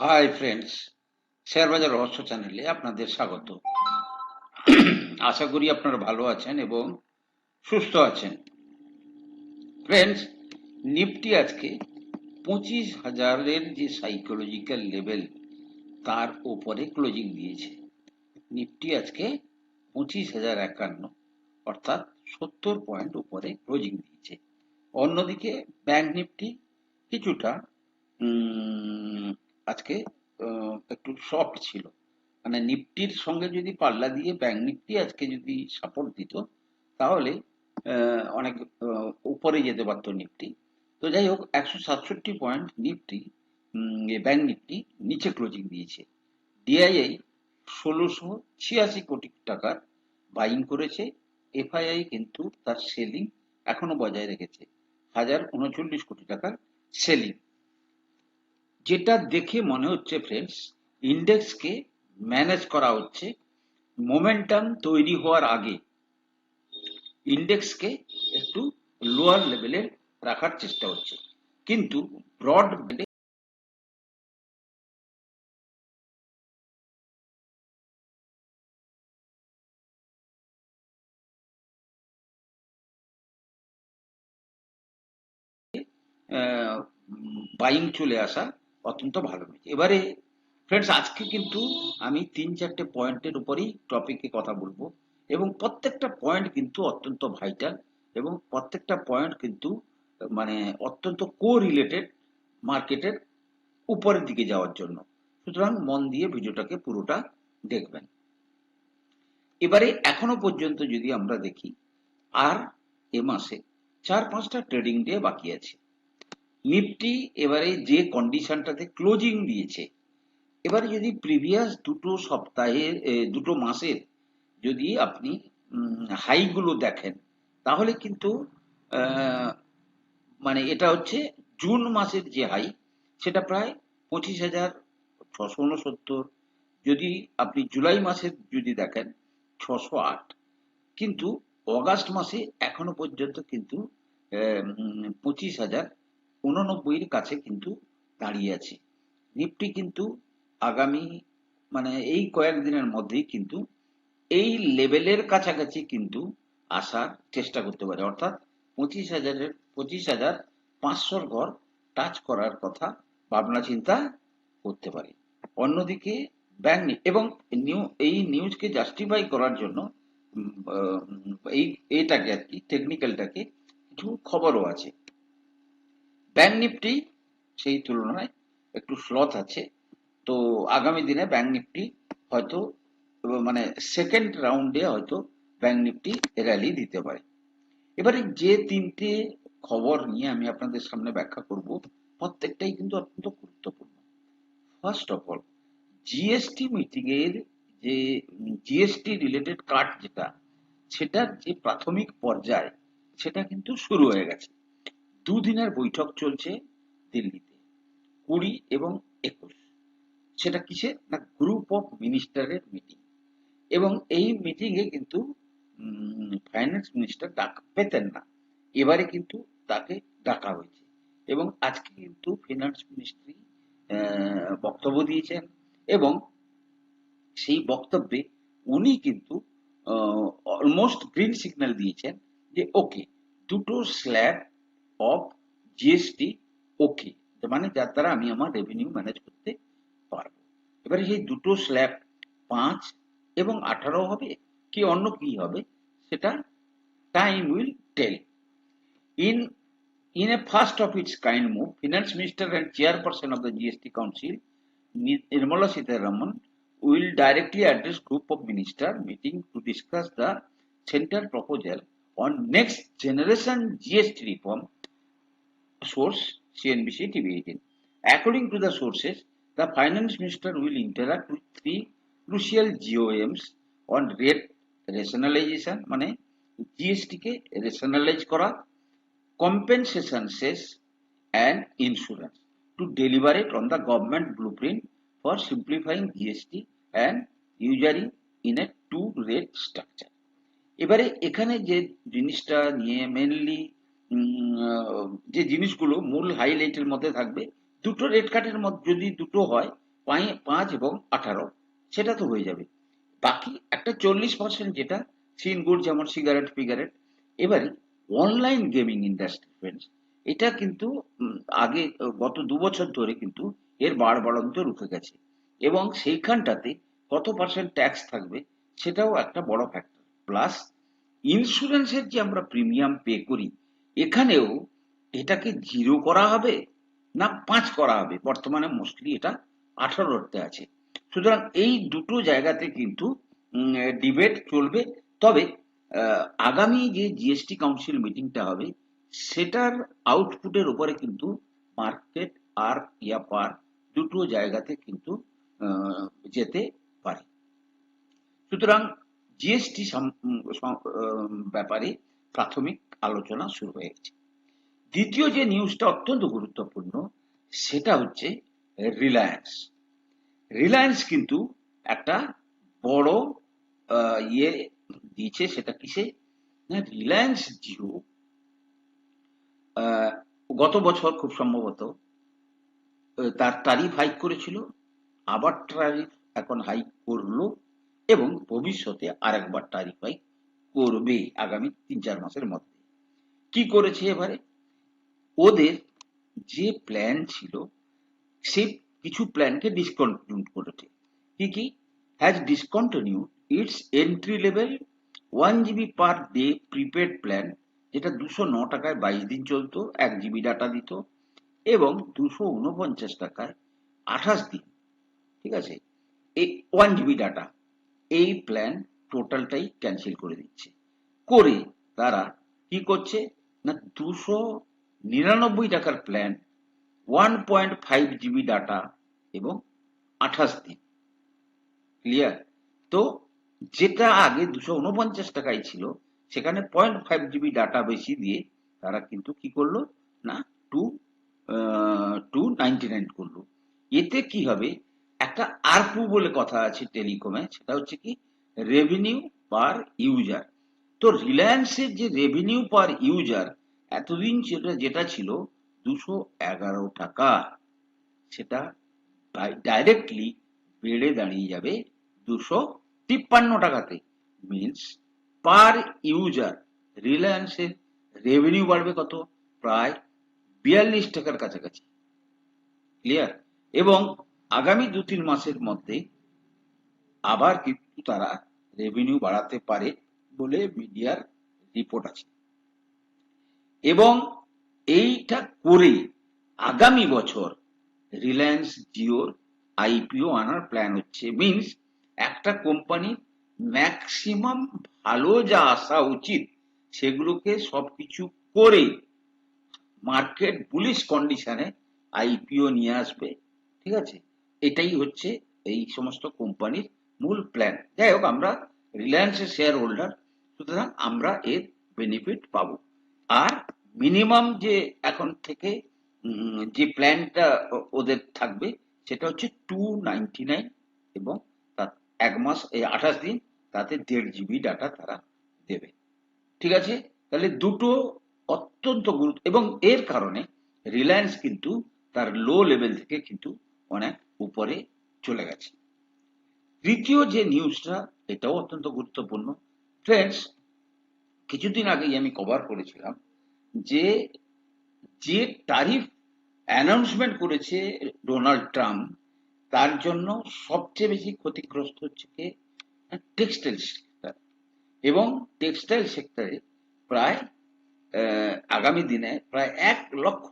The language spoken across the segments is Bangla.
হাই ফ্রেন্ডস শেয়ার বাজার রহস্য চ্যানেলে আপনাদের স্বাগত। আশা করি আপনারা ভালো আছেন এবং সুস্থ আছেন। ফ্রেন্ডস নিফটি আজকে পঁচিশ হাজারের যে সাইকোলজিক্যাল লেভেল তার ওপরে ক্লোজিং দিয়েছে। নিফটি আজকে পঁচিশ হাজার একান্ন, অর্থাৎ সত্তর পয়েন্ট উপরে ক্লোজিং দিয়েছে। অন্যদিকে ব্যাংক নিফটি কিছুটা আজকে একটু সফট ছিল। মানে নিফটির সঙ্গে যদি পাল্লা দিয়ে ব্যাংক নিফটি আজকে যদি সাপোর্ট দিত, তাহলে অনেক উপরে যেতে পারতো নিফটি। তো যাই হোক, একশো সাতষট্টি পয়েন্ট নিফটি ব্যাংক নিফটি নিচে ক্লোজিং দিয়েছে। ডিআইআই ষোলোশো ছিয়াশি কোটি টাকার বাইং করেছে। এফআইআই কিন্তু তার সেলিং এখনও বজায় রেখেছে। হাজার উনচল্লিশ কোটি টাকার সেলিং যেটা দেখে মনে হচ্ছে ফ্রেন্ডস ইন্ডেক্সকে ম্যানেজ করা হচ্ছে মোমেন্টাম তৈরি হওয়ার আগে। ইন্ডেক্সকে একটু লোয়ার লেভেলের রাখার চেষ্টা হচ্ছে। কিন্তু ব্রড বাইং চলে আসা অত্যন্ত ভালো হয়েছে এবারে ফ্রেন্ডস আজকে কিন্তু আমি তিন চারটে পয়েন্টের উপরেই টপিকে কথা বলব এবং প্রত্যেকটা পয়েন্ট কিন্তু অত্যন্ত ভাইটাল এবং প্রত্যেকটা পয়েন্ট কিন্তু মানে অত্যন্ত কো রিলেটেড মার্কেটের উপরের দিকে যাওয়ার জন্য। সুতরাং মন দিয়ে ভিডিওটাকে পুরোটা দেখবেন। এবারে এখনও পর্যন্ত যদি আমরা দেখি, আর এ মাসে চার পাঁচটা ট্রেডিং ডে বাকি আছে। নিফটি এবারে যে কন্ডিশনটাতে ক্লোজিং দিয়েছে। এবারে যদি প্রিভিয়াস দুটো সপ্তাহের দুটো মাসের যদি আপনি হাইগুলো দেখেন, তাহলে কিন্তু মানে এটা হচ্ছে জুন মাসের যে হাই সেটা প্রায় পঁচিশ হাজার ছশো উনসত্তর। যদি আপনি জুলাই মাসের যদি দেখেন, ছশো আট। কিন্তু অগাস্ট মাসে এখনও পর্যন্ত কিন্তু পঁচিশ হাজার উননব্বইয়ের কাছে কিন্তু দাঁড়িয়ে আছে। নিফটি কিন্তু আগামী মানে এই কয়েকদিনের মধ্যেই কিন্তু এই লেভেলের কাছাকাছি কিন্তু আসার চেষ্টা করতে পারে। অর্থাৎ পঁচিশ হাজারের, পঁচিশ হাজার পাঁচশোর ঘর টাচ করার কথা ভাবনা, চিন্তা করতে পারে। অন্যদিকে ব্যাংক এবং নিউ, এই নিউজকে জাস্টিফাই করার জন্য এই এটাকে আর কি টেকনিক্যালটাকে কিছু খবরও আছে। ব্যাংক নিফটি সেই তুলনায় একটু স্লথ আছে। তো আগামী দিনে ব্যাংক নিফটি হয়তো মানে সেকেন্ড রাউন্ডে হয়তো ব্যাংক নিফটি র্যালি দিতে পারে। এবারে যে তিনটে খবর নিয়ে আমি আপনাদের সামনে ব্যাখ্যা করব, প্রত্যেকটাই কিন্তু অত্যন্ত গুরুত্বপূর্ণ। First of all GST meeting এর যে জিএসটি রিলেটেড কার্ড যেটা, সেটার যে প্রাথমিক পর্যায়, সেটা কিন্তু শুরু হয়ে গেছে। দুদিনের বৈঠক চলছে দিল্লিতে, কুড়ি এবং একুশ। সেটা কিসের? না গ্রুপ অফ মিনিস্টারের মিটিং এবং এই মিটিং এ কিন্তু ফাইন্যান্স মিনিস্টার ডাক পেতেন না। এবারে কিন্তু তাকে ডাকা হয়েছে। এবং আজকে কিন্তু ফিনান্স মিনিস্ট্রি বক্তব্য দিয়েছেন। এবং সেই বক্তব্যে উনি কিন্তু অলমোস্ট গ্রিন সিগন্যাল দিয়েছেন যে ওকে দুটো স্ল্যাব অফ জিএসটি ওকে মানে যার দ্বারা আমি আমার রেভিনিউ ম্যানেজ করতে পারব এবারে সেই দুটো স্ল্যাব পাঁচ এবং আঠারো হবে কি অন্য কি হবে সেটা time will tell in In a first of its kind move, Finance Minister and Chairperson of the GST Council, Nirmala Sitharaman, will directly address group of minister meeting to discuss the central proposal on next generation GST reform. Source CNBC TV 18. According to the sources, the Finance Minister will interact with three crucial GOMs on rate rationalization, মানে GST কে rationalize করা compensation cess and insurance to deliberate on the government blueprint for simplifying GST and usury in a two rate structure. এবারে এখানে যে জিনিসটা নিয়ে মেনলি যে জিনিসগুলো মূল হাইলাইটের মধ্যে থাকবে, দুটো রেট কাটের মধ্যে যদি দুটো হয়, পাঁচ- এবং আঠারো, সেটা তো হয়ে যাবে। বাকি একটা চল্লিশ পার্সেন্ট যেটা, সিন গুড যেমন সিগারেট ফিগারেট এবারে অনলাইন গেমিং ইন্ডাস্ট্রি ফ্রেন্ডস এটা কিন্তু আগে, গত দু বছর ধরে কিন্তু এর বাড় বাড়ন্ত রুখে গেছে। এবং সেইখানটাতে কত পার্সেন্ট ট্যাক্স থাকবে, সেটাও একটা বড় ফ্যাক্টর প্লাস ইন্স্যুরেন্সের যে আমরা প্রিমিয়াম পে করি এখানেও এটাকে জিরো করা হবে না পাঁচ করা হবে। বর্তমানে মোস্টলি এটা আঠারোতে আছে। সুতরাং এই দুটো জায়গাতে কিন্তু ডিবেট চলবে। তবে আগামী যে জিএসটি কাউন্সিল মিটিংটা হবে, সেটার আউটপুটের উপরে কিন্তু মার্কেট আর ইয়াপার দুটো জায়গাতে কিন্তু যেতে পারে। সুতরাং জিএসটি ব্যাপারে প্রাথমিক আলোচনা শুরু হয়ে গেছে দ্বিতীয় যে নিউজটা অত্যন্ত গুরুত্বপূর্ণ, সেটা হচ্ছে রিলায়েন্স রিলায়েন্স কিন্তু একটা বড় ইয়ে দিয়েছে, সেটা কিসে? না রিলায়েন্স জিও গত বছর খুব সম্ভবত তার তারিফ হাইক করেছিল, আবার তারিফ এখন হাইক করল, এবং ভবিষ্যতে আরেকবার তারিফ হাইক করবে আগামী তিন চার মাসের মধ্যে। কি করেছে এবারে? ওদের যে প্ল্যান ছিল, সে কিছু প্ল্যানকে ডিসকন্টিনিউ করেছে। কি কি? Has discontinue its entry level one GB per day prepaid plan যেটা দুশো ন টাকায় বাইশ দিন চলতো, এক জিবি ডাটা দিত, এবং দুশো উনপঞ্চাশ টাকায় আঠাশ দিন। ঠিক আছে? এই ওয়ান জিবি ডাটা এই প্ল্যান টোটালটাই ক্যান্সেল করে দিচ্ছে। করে তারা কি করছে? না, দুশো নিরানব্বই টাকার plan one point five GB data এবং আঠাশ দিন। ক্লিয়ার তো যেটা আগে দুশো উনপঞ্চাশ টাকায় ছিল, সেখানে পয়েন্ট ফাইভ জিবি ডাটা বেশি দিয়ে তারা কিন্তু কি করল? না টু টু নাইনটি নাইন করল। এতে কি হবে? একটা আরপু বলে কথা আছে টেলিকমে, সেটা হচ্ছে কি রেভিনিউ পার ইউজার তো রিলায়েন্সের যে রেভিনিউ পার ইউজার এতদিন যেটা যেটা ছিল দুশো এগারো টাকা, সেটা ডাইরেক্টলি বেড়ে দাঁড়িয়ে যাবে দুশো তিপ্পান্ন টাকাতে। মিনস পার ইউজার রিলায়েন্সের রেভিনিউ বাড়বে কত? প্রায় বিয়াল্লিশ টাকার কাছাকাছি। ক্লিয়ার এবং আগামী দু তিন মাসের মধ্যে আবার কিন্তু তারা রেভিনিউ বাড়াতে পারে বলে মিডিয়ার রিপোর্ট আছে। এবং এইটা করে আগামী বছর রিলায়েন্স জিওর আইপিও আনার প্ল্যান হচ্ছে। মিন্স একটা কোম্পানি ম্যাক্সিমাম ভালো যা আসা উচিত সেগুলোকে সবকিছু করে মার্কেট বুলিশ কন্ডিশনে আইপিও নিয়ে আসবে। ঠিক আছে? এটাই হচ্ছে এই সমস্ত কোম্পানির মূল প্ল্যান যাই হোক আমরা রিলায়েন্সের শেয়ার হোল্ডার সুতরাং আমরা এর বেনিফিট পাবো। আর মিনিমাম যে এখন থেকে যে প্ল্যানটা ওদের থাকবে, সেটা হচ্ছে টু নাইনটি নাইন এবং তার এক মাস, এই আঠাশ দিন, তাতে দেড় জিবি ডাটা তারা দেবে। ঠিক আছে? তাহলে দুটো অত্যন্ত গুরুত্ব এবং এর কারণে রিলায়েন্স কিন্তু তার লো লেভেল থেকে কিন্তু অনেক উপরে চলে গেছে। তৃতীয় যে নিউজটা, এটাও অত্যন্ত গুরুত্বপূর্ণ। ফ্রেন্ডস কিছুদিন আগেই আমি কভার করেছিলাম যে যে টারিফ অ্যানাউন্সমেন্ট করেছে ডোনাল্ড ট্রাম্প তার জন্য সবচেয়ে বেশি ক্ষতিগ্রস্ত হচ্ছে টেক্সটাইল সেক্টর এবং টেক্সটাইল সেক্টরে প্রায় আগামী দিনে প্রায় এক লক্ষ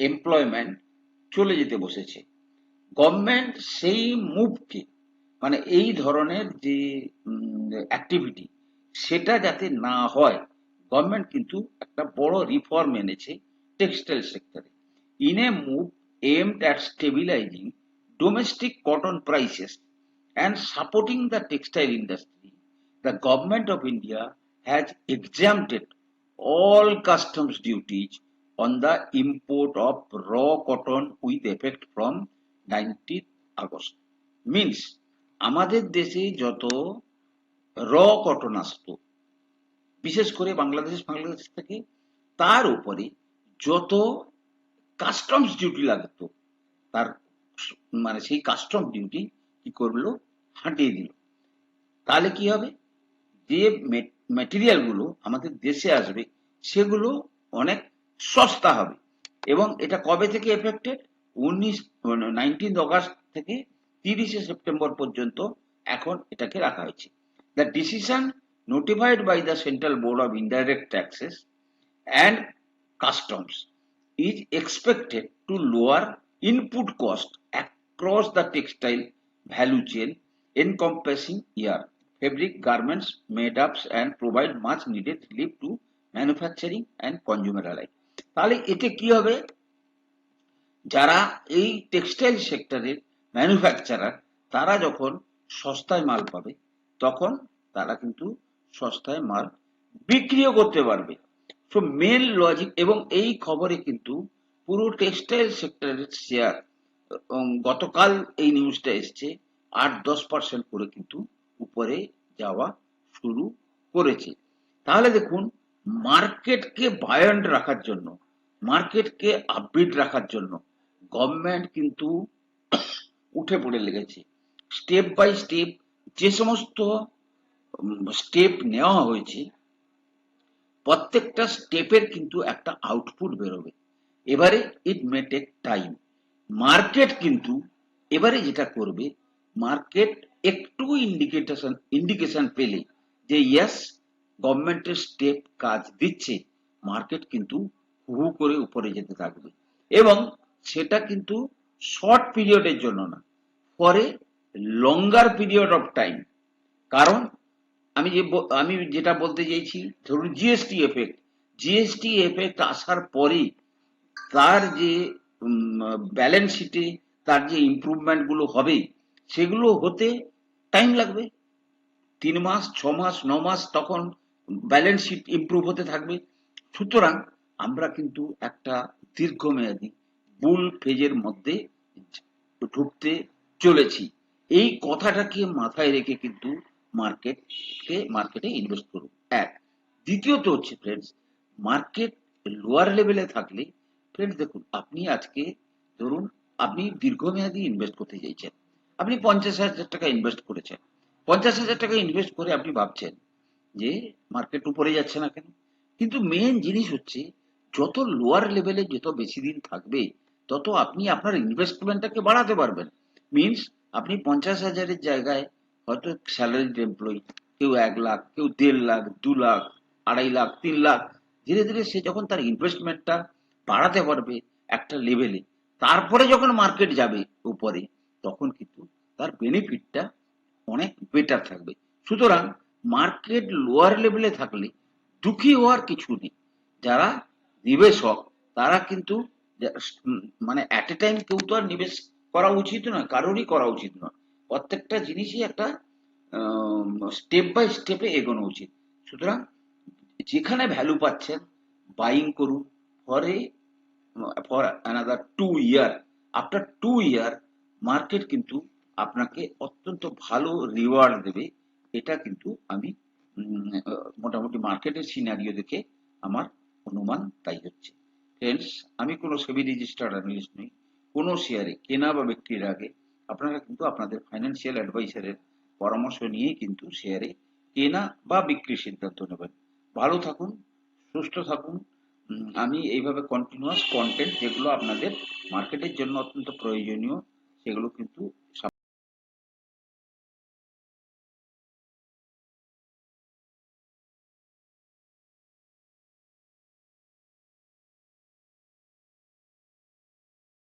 এমপ্লয়মেন্ট চলে যেতে বসেছে। গভর্নমেন্ট সেই মুভকে মানে এই ধরনের যে অ্যাক্টিভিটি সেটা যাতে না হয় গভর্নমেন্ট কিন্তু একটা বড় রিফর্ম এনেছে টেক্সটাইল সেক্টরে in a move aimed at stabilizing domestic cotton prices and supporting the textile industry the government of India has exempted all customs duties on the import of raw cotton with effect from nineteen August means আমাদের দেশে যত র কটন আসতো বিশেষ করে বাংলাদেশ বাংলাদেশ থেকে, তার উপরে যত কাস্টমস ডিউটি লাগতো, তার মানে সেই কাস্টম ডিউটি কি করল? হাঁটিয়ে দিল। তাহলে কি হবে? যে মেটেরিয়ালগুলো আমাদের দেশে আসবে, সেগুলো অনেক সস্তা হবে। এবং এটা কবে থেকে এফেক্টেড উনিশ নাইনটিন অগাস্ট থেকে তিরিশে সেপ্টেম্বর পর্যন্ত এখন এটাকে রাখা হয়েছে। The decision notified by the central board of indirect taxes and customs is expected to lower input cost across the textile value chain encompassing yarn fabric garments made ups and provide much needed relief to manufacturing and consumer life তাহলে এতে কি হবে? যারা এই টেক্সটাইল সেক্টরের ম্যানুফ্যাকচারার তারা যখন সস্তায় মাল পাবে, তখন তারা কিন্তু সস্তায় মাল বিক্রিও করতে পারবে। সো মেন লজিক এবং এই খবরে কিন্তু পুরো টেক্সটাইল সেক্টরের শেয়ার গতকাল এই নিউজটা এসছে, আট দশ পার্সেন্ট করে কিন্তু উপরে যাওয়া শুরু করেছে। তাহলে দেখুন মার্কেটকে বায়ান্ড রাখার জন্য মার্কেটকে আপবিট রাখার জন্য গভর্নমেন্ট কিন্তু উঠে পড়ে লেগেছে। স্টেপ বাই স্টেপ যে সমস্ত স্টেপ নেওয়া হয়েছে, প্রত্যেকটা স্টেপের কিন্তু একটা আউটপুট বেরোবে। এবারে it may take time market কিন্তু এবারে যেটা করবে মার্কেট একটু ইন্ডিকেশন ইন্ডিকেশন পেলে যে ইয়েস গভর্নমেন্টের স্টেপ কাজ দিচ্ছে মার্কেট কিন্তু হু করে উপরে যেতে থাকবে। এবং সেটা কিন্তু শর্ট পিরিয়ডের জন্য না পরে লঙ্গার পিরিয়ড অফ টাইম কারণ আমি যে আমি যেটা বলতে চাইছি, ধরুন জিএসটি এফেক্ট জিএসটি এফেক্ট আসার পরে তার যে ব্যালেন্স শিটে তার যে ইমপ্রুভমেন্টগুলো হবে, সেগুলো হতে টাইম লাগবে। তিন মাস, ছ মাস, ন মাস তখন ব্যালেন্স শিট ইমপ্রুভ হতে থাকবে। সুতরাং আমরা কিন্তু একটা দীর্ঘমেয়াদী বুল ফেজের মধ্যে ঢুকতে চলেছি। এই কথাটাকে মাথায় রেখে কিন্তু মার্কেটকে মার্কেটে ইনভেস্ট করুন। এক। দ্বিতীয়ত হচ্ছে ফ্রেন্ডস মার্কেট লোয়ার লেভেলে থাকলে ফ্রেন্ডস দেখুন, আপনি আজকে ধরুন, আপনি দীর্ঘমেয়াদী ইনভেস্ট করতে চাইছেন। আপনি পঞ্চাশ হাজার টাকা ইনভেস্ট করেছেন। পঞ্চাশ হাজার টাকা ইনভেস্ট করে আপনি ভাবছেন যে মার্কেট উপরে যাচ্ছে না কেন? কিন্তু মেন জিনিস হচ্ছে, যত লোয়ার লেভেলে যত বেশি দিন থাকবে তত আপনি আপনার ইনভেস্টমেন্টটাকে বাড়াতে পারবেন। মিনস আপনি পঞ্চাশ হাজারের জায়গায় হয়তো স্যালারিড এমপ্লয়ি কেউ এক লাখ, কেউ দেড় লাখ, দু লাখ, আড়াই লাখ, তিন লাখ, ধীরে ধীরে সে যখন তার ইনভেস্টমেন্টটা বাড়াতে পারবে একটা লেভেলে তারপরে যখন মার্কেট যাবে উপরে, তখন কিন্তু তার বেনিফিটটা অনেক বেটার থাকবে। সুতরাং মার্কেট লোয়ার লেভেলে থাকলে দুঃখী হওয়ার কিছু নেই। যারা নিবেশক, তারা কিন্তু মানে অ্যাট এ টাইম কেউ তো আর নিবেশ করা উচিত নয়, কারোরই করা উচিত নয়। প্রত্যেকটা জিনিসই একটা স্টেপ বাই স্টেপে এগোনো উচিত। সুতরাং যেখানে ভ্যালু পাচ্ছেন বাইং করুন ফরে for another two year after two year market কিন্তু আপনাকে অত্যন্ত ভালো রিওয়ার্ড দেবে। এটা কিন্তু আমি মোটামুটি মার্কেটের সিনারিও দেখে আমার অনুমান তাই হচ্ছে। ফ্রেন্ডস আমি কোনো সেবি রেজিস্টার্ড অ্যানালিস্ট নই। কোনো শেয়ারে কেনা বা বিক্রির আগে আপনারা কিন্তু আপনাদের ফাইন্যান্সিয়াল অ্যাডভাইসারের পরামর্শ নিয়েই কিন্তু শেয়ারে কেনা বা বিক্রির সিদ্ধান্ত নেবেন। ভালো থাকুন, সুস্থ থাকুন। আমি এইভাবে কন্টিনিউয়াস কন্টেন্ট যেগুলো আপনাদের মার্কেটের জন্য অত্যন্ত প্রয়োজনীয়, সেগুলো কিন্তু